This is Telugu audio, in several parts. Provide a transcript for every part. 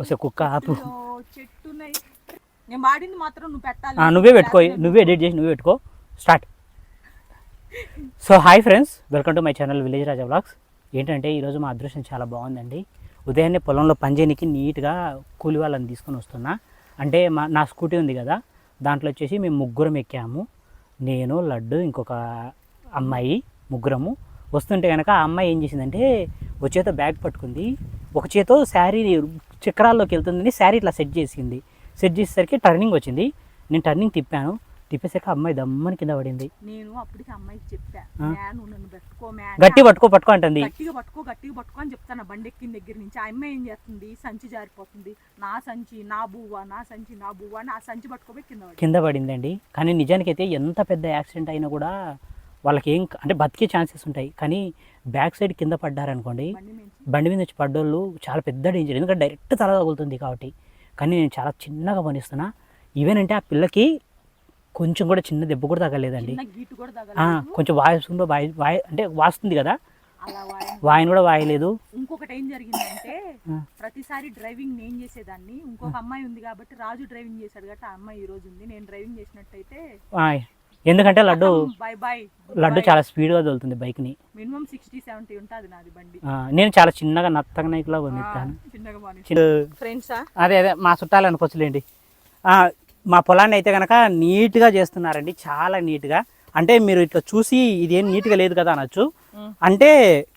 వస్తే కుక్క ఆపు. చెట్టులో చెట్టునై. నేను వాడింది మాత్రం నువ్వు పెట్టాలి. ఆ, నువ్వే పెట్టుకో నువ్వే ఎడిట్ చేసి నువ్వే పెట్టుకో. Start. So hi friends welcome to my channel village Raja blogs ఏంటంటే ఈరోజు మా అదృష్టం చాలా బాగుందండి. ఉదయాన్నే పొలంలో పనిచేయనికి నీట్గా కూలి వాళ్ళని తీసుకొని వస్తున్నా. అంటే మా నా స్కూటీ ఉంది కదా దాంట్లో వచ్చేసి మేము ముగ్గురం ఎక్కాము. నేను లడ్డు ఇంకొక అమ్మాయి ముగ్గురము. వస్తుంటే కనుక ఆ అమ్మాయి ఏం చేసిందంటే ఒక చేత బ్యాగ్ పట్టుకుంది. ఒక చేతో శారీ చక్రాల్లోకి వెళ్తుందని శారీ ఇట్లా సెట్ చేసింది. సెట్ చేసేసరికి టర్నింగ్ వచ్చింది. నేను టర్నింగ్ తిప్పాను. తిప్పేసరికి అమ్మాయి దమ్మని కింద పడింది. నేను అప్పటికి అమ్మాయికి చెప్పా నన్ను పెట్టుకో గట్టి పట్టుకో పట్టుకో అంటుంది. గట్టిగా పట్టుకో గట్టిగా పట్టుకో అని చెప్తాను బండి ఎక్కిన దగ్గర నుంచి. ఆ అమ్మాయి ఏం చేస్తుంది? సంచి జారిపోతుంది. నా సంచి నా బువ్వ నా సంచి నా బువ్వ అని ఆ సంచి పట్టుకోపోయి కింద కింద పడిందండి. కానీ నిజానికైతే ఎంత పెద్ద యాక్సిడెంట్ అయినా కూడా వాళ్ళకి ఏం అంటే బతికే ఛాన్సెస్ ఉంటాయి. కానీ బ్యాక్ సైడ్ కింద పడ్డారనుకోండి బండి నుంచి. బండి మీద వచ్చి పడ్డోళ్ళు చాలా పెద్ద డేంజర్. ఎందుకంటే డైరెక్ట్ తల తగులుతుంది కాబట్టి. కానీ నేను చాలా చిన్నగా పనిస్తున్నా ఈవెన్ అంటే ఆ పిల్లకి కొంచెం కూడా చిన్న దెబ్బ కూడా తగలేదు. కొంచెం వాయిస్తుందో వాయి వాయి అంటే వాస్తుంది కదా. వాయిని కూడా వాయలేదు. ఇంకొకటి ఏం జరిగిందంటే. ప్రతిసారి డ్రైవింగ్ నేను చేసేదాన్ని. ఇంకొక అమ్మాయి ఉంది కాబట్టి రాజు డ్రైవింగ్ చేశాడు కాబట్టి ఆ అమ్మాయి ఈ రోజు ఉంది. నేను డ్రైవింగ్ చేసినట్టయితే ఎందుకంటే లడ్డు బై బై లడ్డు చాలా స్పీడ్గా తోలుతుంది బైక్ని. మినిమం సిక్స్టీ సెవెంటీ ఉంటుంది నాది బండి. నేను చాలా చిన్నగా నత్తగా నైకులా కొనిస్తాను బాగా చిన్న ఫ్రెండ్సా? అదే అదే మా చుట్టాలు అనుకోవచ్చులేండి. ఆ, మా పొలాన్ని అయితే కనుక నీట్గా చేస్తున్నారండి చాలా నీట్గా. అంటే మీరు ఇట్లా చూసి ఇదేం నీట్గా లేదు కదా అనొచ్చు. అంటే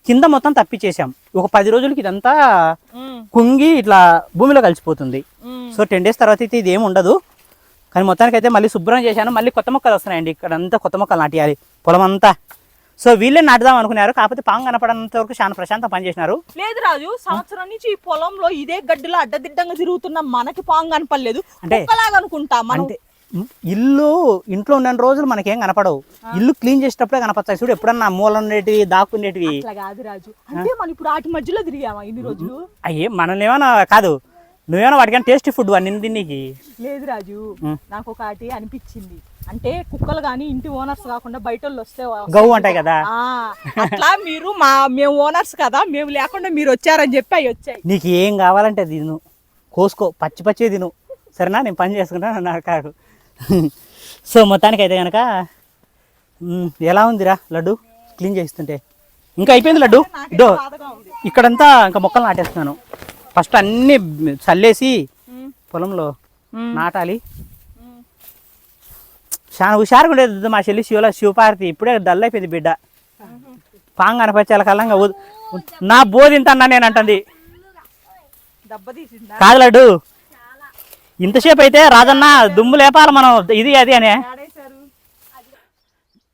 కింద మొత్తం తప్పిచేసాం ఒక పది రోజులకి ఇదంతా కుంగి ఇట్లా భూమిలో కలిసిపోతుంది. సో టెన్ డేస్ తర్వాత అయితే ఇది ఏమి ఉండదు. కానీ మొత్తానికి అయితే మళ్ళీ శుభ్రం చేశాను. మళ్ళీ కొత్త మొక్కలు వస్తున్నాయండి. ఇక్కడ అంతా కొత్త మొక్కలు నాటియాలి. పొలం అంతా సో వీళ్ళే నాటుదాం అనుకున్నారు. కాకపోతే పాంగ్ కనపడనంత వరకు చాలా ప్రశాంతంగా పనిచేసినారు. లేదు రాజు సంవత్సరం నుంచి ఈ పొలంలో ఇదే గడ్డిలో అడ్డదిడ్డంగా తిరుగుతున్న మనకి పాంగ్ కనపడలేదు. అంటే- అనుకుంటా అంటే ఇల్లు ఇంట్లో ఉన్న రోజులు మనకేం కనపడవు. ఇల్లు క్లీన్ చేసేటప్పుడే కనపడతాయి. చూడు ఎప్పుడన్నా మూల ఉండేటివి దాక్కునేటివి కాదు రాజు. అంటే మనం ఇప్పుడు వాటి మధ్యలో తిరిగామా ఇన్ని రోజులు? అయ్యే మనల్ని ఏమైనా కాదు. నువ్వేమైనా వాటికైనా టేస్టీ ఫుడ్ అన్ని తిన్నీకి? లేదు రాజు. నాకు ఒకటి అనిపించింది. అంటే కుక్కలు కానీ ఇంటి ఓనర్స్ కాకుండా బయట వాళ్ళు వస్తే గవ్వు అంటాయి కదా? అట్లా మీరు మా మేము ఓనర్స్ కదా మేము లేకుండా మీరు వచ్చారని చెప్పి అవి వచ్చాయి. నీకు ఏం కావాలంటే తిను. కోసుకో పచ్చి పచ్చి తిను. సరేనా? నేను పని చేసుకుంటాను నాకు కాదు సో మొత్తానికి అయితే కనుక ఎలా ఉందిరా లడ్డు? క్లీన్ చేస్తుంటే. ఇంకా అయిపోయింది లడ్డు? ఇక్కడంతా ఇంకా మొక్కలు నాటేస్తున్నాను. ఫస్ట్ అన్ని చల్లేసి. పొలంలో. నాటాలి. చాలా హుషారుగా ఉండేది మా చెల్లి శివల శివపార్తి ఇప్పుడే డల్ అయిపోయింది బిడ్డ. పాంగ్ అనిపించాల కల్లంగా ఊ- నా బోధింతన్నా నేను అంటుంది. కాదు లడ్డు. ఇంతసేపు అయితే రాజన్న దుమ్ము లేపాలి మనం. ఇది అది అనే.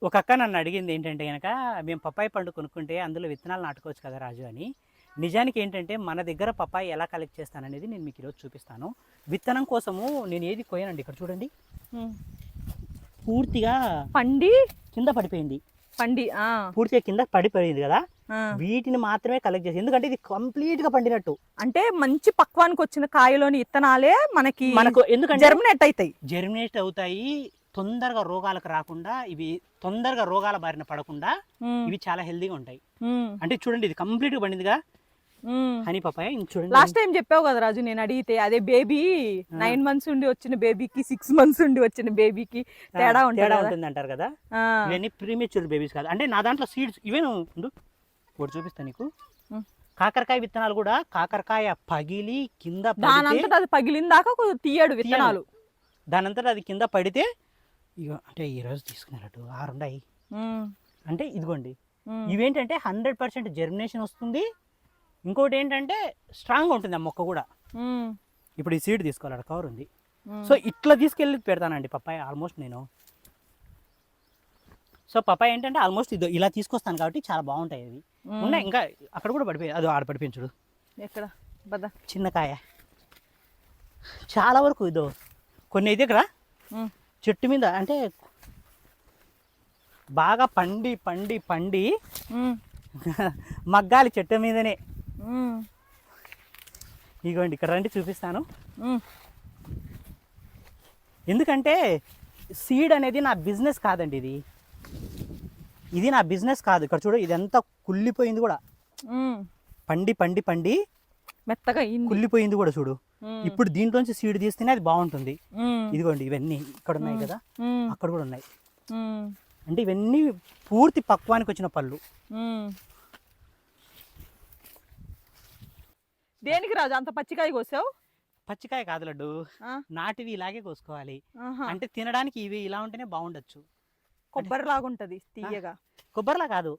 ఒక అక్క నన్ను అడిగింది ఏంటంటే కనుక మేము పప్పాయి పండు కొనుక్కుంటే అందులో విత్తనాలు నాటుకోవచ్చు కదా రాజు అని. నిజానికి ఏంటంటే మన దగ్గర పప్పాయి ఎలా కలెక్ట్ చేస్తాననేది నేను మీకు ఈరోజు చూపిస్తాను. విత్తనం కోసము నేను ఏది కోయనండి ఇక్కడ చూడండి. పూర్తిగా పండి? కింద పడిపోయింది. పండి పూర్తిగా కింద పడిపోయింది కదా. వీటిని మాత్రమే కలెక్ట్ చేసి ఎందుకంటే ఇది కంప్లీట్గా పండినట్టు. అంటే మంచి పక్వానికి వచ్చిన కాయలోని ఇత్తనాలే మనకి మనకు ఎందుకంటే జర్మినేట్ అవుతాయి. జెర్మినేట్ అవుతాయి. తొందరగా రోగాలకు రాకుండా ఇవి తొందరగా రోగాల బారిన పడకుండా ఇవి చాలా హెల్దీగా ఉంటాయి. అంటే చూడండి ఇది కంప్లీట్గా పండిందిగా. హనీ పపాయ చూడండి. లాస్ట్ టైం చెప్పావు కదా రాజు నేను అడిగితే అదే బేబీ నైన్ మంత్స్ ఉండి వచ్చిన బేబీకి సిక్స్ మంత్స్ ఉండి వచ్చిన బేబీకి తేడా తేడా. ఉంటుంది అంటారు కదా. ఇవన్నీ ప్రీమేచ్యూర్ బేబీస్ కాదు. అంటే నా దాంట్లో సీడ్స్ ఇవేను ఉండు. ఒకటి చూపిస్తాను నీకు. కాకరకాయ విత్తనాలు కూడా కాకరకాయ పగిలి కింద దాని పడితే అంతటా అది పగిలిన దాకా తీయడు విత్తనాలు. దాని అంతటా అది కింద పడితే ఇగో అంటే ఈరోజు తీసుకున్నట్టు ఆరు ఉన్నాయి అంటే ఇదిగోండి. ఇవేంటంటే హండ్రెడ్ పర్సెంట్ జర్మినేషన్ వస్తుంది. ఇంకోటి ఏంటంటే స్ట్రాంగ్గా ఉంటుంది ఆ మొక్క కూడా. ఇప్పుడు ఈ సీడ్ తీసుకోవాలి అక్కడ కవర్ ఉంది. సో ఇట్లా తీసుకెళ్ళి పెడతానండి పప్పాయ ఆల్మోస్ట్ నేను. సో పప్పాయ ఏంటంటే ఆల్మోస్ట్ ఇదో ఇలా తీసుకొస్తాను కాబట్టి చాలా బాగుంటాయి అవి. ఉన్నాయి ఇంకా అక్కడ కూడా పడిపోయి అది ఆడ పడిపోయింది చూడు. ఎక్కడ? బద చిన్న కాయ. చాలా వరకు ఇదో కొన్ని అయితే ఇక్కడ చెట్టు మీద అంటే బాగా పండి పండి పండి మగ్గాలి చెట్టు మీదనే. ఇగోండి ఇక్కడ రండి చూపిస్తాను. ఎందుకంటే సీడ్ అనేది నా బిజినెస్ కాదండి ఇది. ఇది నా బిజినెస్ కాదు. ఇక్కడ చూడు ఇదంతా కుళ్ళిపోయింది కూడా. పండి పండి పండి. మెత్తగా కుళ్ళిపోయింది కూడా చూడు. ఇప్పుడు దీంట్లోంచి సీడ్ తీస్తేనే అది బాగుంటుంది. ఇదిగోండి ఇవన్నీ ఇక్కడ ఉన్నాయి కదా. అక్కడ కూడా ఉన్నాయి. అంటే ఇవన్నీ పూర్తి పక్వానికి వచ్చిన పళ్ళు. దేనికి రాజు? అంత పచ్చికాయ కోసావు? పచ్చికాయ కాదు లడ్డు? నాటివి ఇలాగే కోసుకోవాలి. అంటే తినడానికి ఇవి ఇలా ఉంటేనే బాగుండొచ్చు. కొబ్బరి లాగుంటది తీయగా కొబ్బరిలా కాదు.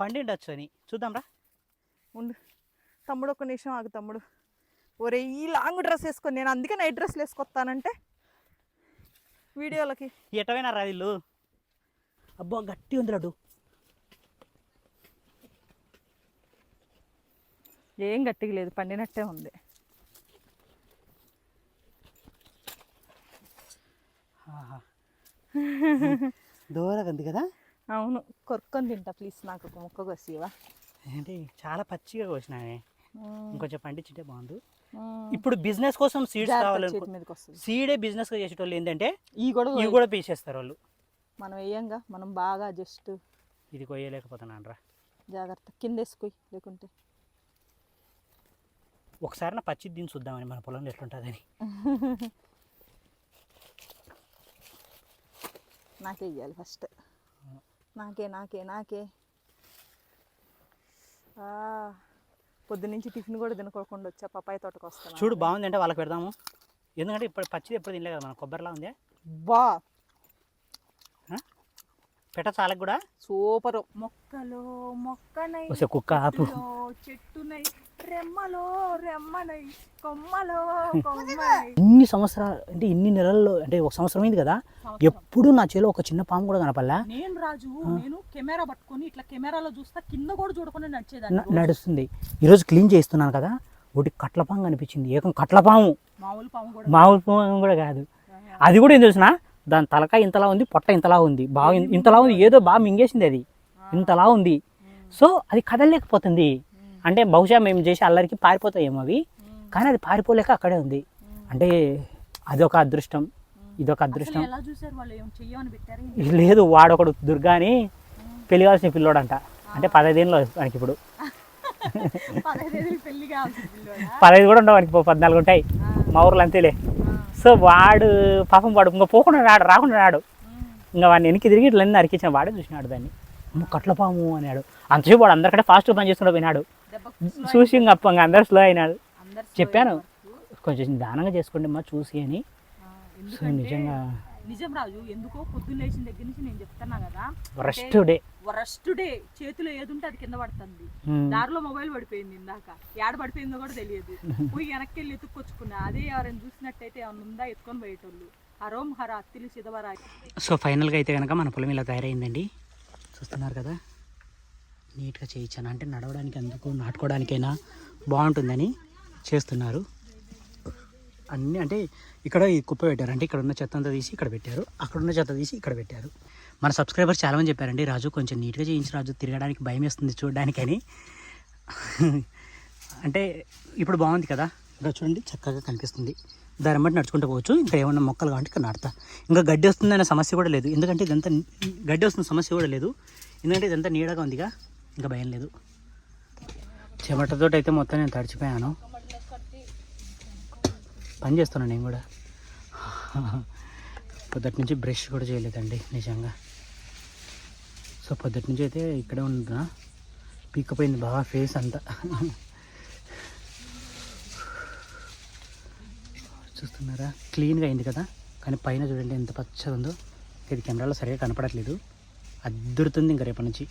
పండిండొచ్చు అని. చూద్దాంరా. ఉండు. తమ్ముడు ఒక నిమిషం ఆగు తమ్ముడు. ఒరే ఈ లాంగ్ డ్రెస్ వేసుకొని నేను అందుకే నైట్ డ్రెస్లు వేసుకొస్తానంటే వీడియోలకి. ఎటవైనా రా వీళ్ళు? అబ్బో గట్టి ఉంది లడ్డు. ఏం గట్టిగా లేదు పండినట్టే ఉంది. దూరగా ఉంది కదా? అవును కొరుక్కొని తింటా ప్లీజ్ నాకు ఒక ముక్క కోసివా ఏంటి చాలా పచ్చిగా కోసినానే ఇంకొంచెం పండించుంటే ఉమ్. ఇప్పుడు బిజినెస్ కోసం సీడ్స్ కావాలనుకో వస్తుంది. సీడే బిజినెస్ చేసేటోళ్ళు ఏంటంటే ఈ కూడా ఇవి కూడా పీసేస్తారు వాళ్ళు. మనం వేయంగా మనం బాగా జస్ట్ ఇది కొయ్యలేకపోతున్నాను రా. జాగ్రత్త. కింద వేసుకోయి లేకుంటే ఒకసారి నా పచ్చి దీన్ని చూద్దామని మన పొలంలో ఎట్లుంటుందని. నాకే ఇవ్వాలి ఫస్ట్ నాకే నాకే నాకే. ఆ, పొద్దునుంచి టిఫిన్ కూడా తినుకోకుండా వచ్చా పప్పాయి తోటకు వస్తాను చూడు బాగుంది అంటే వాళ్ళకి పెడదాము. ఎందుకంటే ఇప్పుడు పచ్చిది ఎప్పుడు తినలే కదా మన కొబ్బరిలా ఉంది? బా పెట్ట చాలకు కూడా? సూపర్. మొక్కలో మొక్కనై కుక్క ఆపు. చెట్టునై రెమ్మలో రెమ్మనై కొమ్మలో ఇన్ని సంవత్సరాలు అంటే ఇన్ని నెలల్లో అంటే ఒక సంవత్సరం అయింది కదా? ఎప్పుడు నా చేలో ఒక చిన్న పాము కూడా కనపల్లా నేను రాజు నేను కెమెరా పట్టుకొని ఇట్లా కెమెరాలో చూస్తా కింద కూడా చూడకుండా నడిచేదాన్ని నడుస్తుంది. ఈరోజు క్లీన్ చేస్తున్నాను కదా ఒకటి కట్లపాము కనిపించింది. ఏకం కట్లపాము మామూలు పాము కూడా మామూలు పాము కూడా కాదు. అది కూడా ఏం తెలిసిన? దాని తలకాయ ఇంతలా ఉంది పొట్ట ఇంతలా ఉంది బాగా ఇంతలా ఉంది ఏదో బాగా మింగేసింది అది. ఇంతలా ఉంది. సో అది కదలలేకపోతుంది. అంటే బహుశా మేము చేసే అల్లరికి పారిపోతాయేమో అవి. కానీ అది పారిపోలేక అక్కడే ఉంది. అంటే అదొక అదృష్టం ఇదొక అదృష్టం. అసలు ఎలా చూసారు వాళ్ళు? ఏం చెయ్యమని పెట్టారు లేదు వాడొకడు దుర్గా అని పెళ్ళి కావాల్సిన పిల్లోడంట. అంటే పదహైదేళ్ళు వానికి ఇప్పుడు. పదహైదు కూడా ఉండవు వానికి పో- పద్నాలుగు ఉంటాయి. మా ఊర్లో అంతేలే. సో వాడు పాపం వాడు ఇంకా పోకుండా రాడు రాకుండా రాడు. ఇంకా వాడిని వెనక్కి తిరిగి ఇట్లా నరికించిన వాడే చూసినాడు దాన్ని. అమ్మ కట్లపాము అన్నాడు. అంతసేపు వాడు అందరికంటే ఫాస్ట్ పని చేస్తుండే పోయినాడు. చూసి ఇంక అప్ప ఇంకా అందరు స్లో అయినాడు చెప్పాను. కొంచెం దానంగా చేసుకోండి అమ్మా చూసి అని. సో నిజంగా నిజం రాజు ఎందుకో పొద్దున్న లేచిన దగ్గర నుంచి నేను చెప్తున్నా కదా. రెస్ట్ డే వరస్ట్ డే చేతిలో ఏది ఉంటే అది కింద పడుతుంది. దారిలో మొబైల్ పడిపోయింది ఇందాక. ఏడ పడిపోయిందో కూడా తెలియదు. పోయి వెనక్కి వెళ్ళి ఎత్తుక్కొచ్చుకున్నా. అదే ఎవరైనా చూసినట్టయితే ఏమన్నా ఉందా? ఎత్తుకొని పోయేటోళ్ళు. హరోం హర అత్తిలి చిదవరా సో ఫైనల్గా అయితే కనుక మన పొలం ఇలా తయారైందండి. చూస్తున్నారు కదా? నీట్గా చేయించాను. అంటే నడవడానికి అందుకు నాటుకోవడానికైనా బాగుంటుందని చేస్తున్నారు. అన్నీ అంటే ఇక్కడ ఈ కుప్ప పెట్టారు. అంటే ఇక్కడ ఉన్న చెత్త అంతా తీసి ఇక్కడ పెట్టారు. అక్కడ ఉన్న చెత్త తీసి ఇక్కడ పెట్టారు. మన సబ్స్క్రైబర్స్ చాలామంది చెప్పారండి రాజు కొంచెం నీట్గా చేయించి రాజు తిరగడానికి భయం వేస్తుంది చూడడానికని. అంటే ఇప్పుడు బాగుంది కదా? ఇక్కడ చూడండి చక్కగా కనిపిస్తుంది. దాని బట్టి నడుచుకుంటూ పోవచ్చు. ఇంకా ఏమన్నా మొక్కలు కావాలంటే ఇక్కడ నాటుతా. ఇంకా గడ్డి వస్తుందనే సమస్య కూడా లేదు. ఎందుకంటే ఇదంతా గడ్డి వస్తున్న సమస్య కూడా లేదు. ఎందుకంటే ఇదంతా నీడగా ఉందిగా. ఇంకా భయం లేదు. చెమటతో అయితే మొత్తం నేను తడిచిపోయాను. పని చేస్తున్నాను నేను కూడా. పొద్దుటి నుంచి బ్రష్ కూడా చేయలేదండి నిజంగా. సో పొద్దుటి నుంచి అయితే ఇక్కడే ఉంటున్నా. పీక్కపోయింది బాగా ఫేస్ అంతా. చూస్తున్నారా? క్లీన్గా అయింది కదా? కానీ పైన చూడండి ఎంత పచ్చగా ఉందో. ఇది కెమెరాలో సరిగా కనపడట్లేదు. అద్దురుతుంది ఇంకా రేపటి నుంచి.